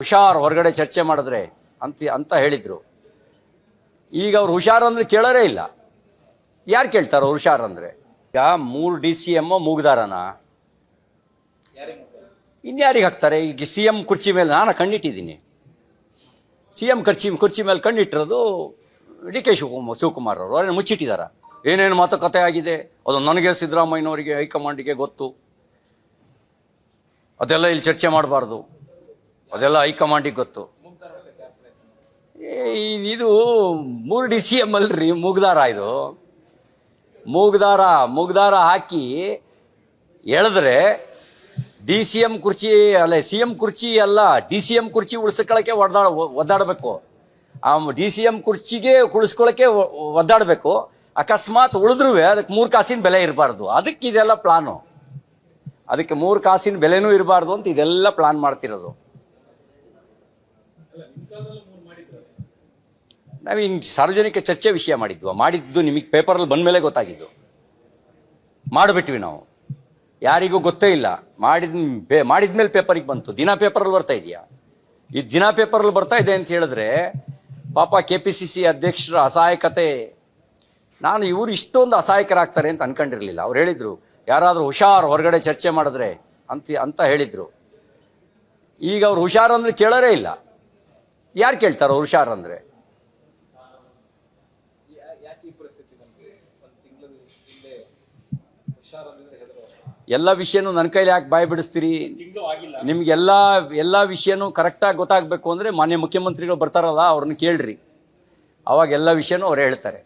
ಹುಷಾರ್ ಹೊರಗಡೆ ಚರ್ಚೆ ಮಾಡಿದ್ರೆ ಅಂತ ಅಂತ ಹೇಳಿದರು. ಈಗ ಅವ್ರು ಹುಷಾರ್ ಅಂದ್ರೆ ಕೇಳೋರೇ ಇಲ್ಲ. ಯಾರು ಕೇಳ್ತಾರೋ ಹುಷಾರ್ ಅಂದರೆ? ಈಗ ಮೂರು ಡಿ ಸಿ ಎಮ್ಮು ಮೂಗ್ದಾರನ? ಇನ್ಯಾರಿಗೆ ಹಾಕ್ತಾರೆ? ಈಗ ಸಿ ಎಂ ಕುರ್ಚಿ ಮೇಲೆ ನಾನು ಕಣ್ಣಿಟ್ಟಿದ್ದೀನಿ. ಸಿ ಎಂ ಕುರ್ಚಿ ಕುರ್ಚಿ ಮೇಲೆ ಕಣ್ಣಿಟ್ಟಿರೋದು ಡಿ ಕೆ ಶಿವಕುಮಾರ್ ಶಿವಕುಮಾರ್ ಅವರು. ಅವ್ರನ್ನ ಮುಚ್ಚಿಟ್ಟಿದ್ದಾರೆ ಏನೇನು ಮಾತುಕತೆ ಆಗಿದೆ? ಅದು ನನಗೆ ಸಿದ್ದರಾಮಯ್ಯನವರಿಗೆ ಹೈಕಮಾಂಡಿಗೆ ಗೊತ್ತು. ಅದೆಲ್ಲ ಇಲ್ಲಿ ಚರ್ಚೆ ಮಾಡಬಾರ್ದು. ಅದೆಲ್ಲ ಹೈಕಮಾಂಡಿಗೆ ಗೊತ್ತು. ಇದು ಮೂರು ಡಿ ಸಿ ಎಂ ಅಲ್ರಿ, ಮೂಗ್ದಾರ ಇದು. ಮೂಗ್ದಾರ ಮೂಗ್ದಾರ ಹಾಕಿ ಎಳೆದ್ರೆ ಡಿ ಸಿ ಎಂ ಕುರ್ಚಿ, ಅಲ್ಲ ಸಿ ಎಂ ಕುರ್ಚಿ ಅಲ್ಲ ಡಿ ಸಿ ಎಂ ಕುರ್ಚಿ ಉಳಿಸ್ಕೊಳ್ಳೋಕ್ಕೆ ಒದ್ದಾಡ ಒದ್ದಾಡಬೇಕು. ಆ ಡಿ ಸಿ ಎಂ ಕುರ್ಚಿಗೆ ಉಳಿಸ್ಕೊಳ್ಳೋಕ್ಕೆ ಒದ್ದಾಡಬೇಕು. ಅಕಸ್ಮಾತ್ ಉಳಿದ್ರೂ ಅದಕ್ಕೆ ಮೂರು ಕಾಸಿನ ಬೆಲೆ ಇರಬಾರ್ದು. ಅದಕ್ಕೆ ಇದೆಲ್ಲ ಪ್ಲಾನು. ಅದಕ್ಕೆ ಮೂರು ಕಾಸಿನ ಬೆಲೆನೂ ಇರಬಾರ್ದು ಅಂತ ಇದೆಲ್ಲ ಪ್ಲಾನ್ ಮಾಡ್ತಿರೋದು. ನಾವು ಹಿಂಗೆ ಸಾರ್ವಜನಿಕ ಚರ್ಚೆ ವಿಷಯ ಮಾಡಿದ್ವು. ಮಾಡಿದ್ದು ನಿಮಗೆ ಪೇಪರಲ್ಲಿ ಬಂದ ಮೇಲೆ ಗೊತ್ತಾಗಿದ್ದು. ಮಾಡಿಬಿಟ್ವಿ ನಾವು. ಯಾರಿಗೂ ಗೊತ್ತೇ ಇಲ್ಲ. ಮಾಡಿದ ಮಾಡಿದ್ಮೇಲೆ ಪೇಪರಿಗೆ ಬಂತು. ದಿನ ಪೇಪರಲ್ಲಿ ಬರ್ತಾ ಇದೆಯಾ? ಈ ದಿನ ಪೇಪರಲ್ಲಿ ಬರ್ತಾ ಇದೆ ಅಂತ ಹೇಳಿದ್ರೆ, ಪಾಪ ಕೆ ಪಿ ಸಿ ಸಿ ಅಧ್ಯಕ್ಷರ ಅಸಹಾಯಕತೆ, ನಾನು ಇವರು ಇಷ್ಟೊಂದು ಅಸಹಾಯಕರಾಗ್ತಾರೆ ಅಂತ ಅನ್ಕೊಂಡಿರಲಿಲ್ಲ. ಅವ್ರು ಹೇಳಿದರು, ಯಾರಾದರೂ ಹುಷಾರ್ ಹೊರಗಡೆ ಚರ್ಚೆ ಮಾಡಿದ್ರೆ ಅಂತ ಅಂತ ಹೇಳಿದರು. ಈಗ ಅವ್ರು ಹುಷಾರು ಅಂದರೆ ಕೇಳೋರೇ ಇಲ್ಲ. ಯಾರು ಕೇಳ್ತಾರೋ ಹುಷಾರ್ ಅಂದರೆ? ಎಲ್ಲ ವಿಷಯನೂ ನನ್ನ ಕೈಲಿ ಯಾಕೆ ಬಾಯಿ ಬಿಡಿಸ್ತೀರಿ. ನಿಮ್ಗೆಲ್ಲ, ಎಲ್ಲ ವಿಷಯನೂ ಕರೆಕ್ಟಾಗಿ ಗೊತ್ತಾಗಬೇಕು ಅಂದರೆ ಮಾನ್ಯ ಮುಖ್ಯಮಂತ್ರಿಗಳು ಬರ್ತಾರಲ್ಲ ಅವ್ರನ್ನ ಕೇಳ್ರಿ. ಅವಾಗ ಎಲ್ಲ ವಿಷಯನೂ ಅವ್ರು ಹೇಳ್ತಾರೆ.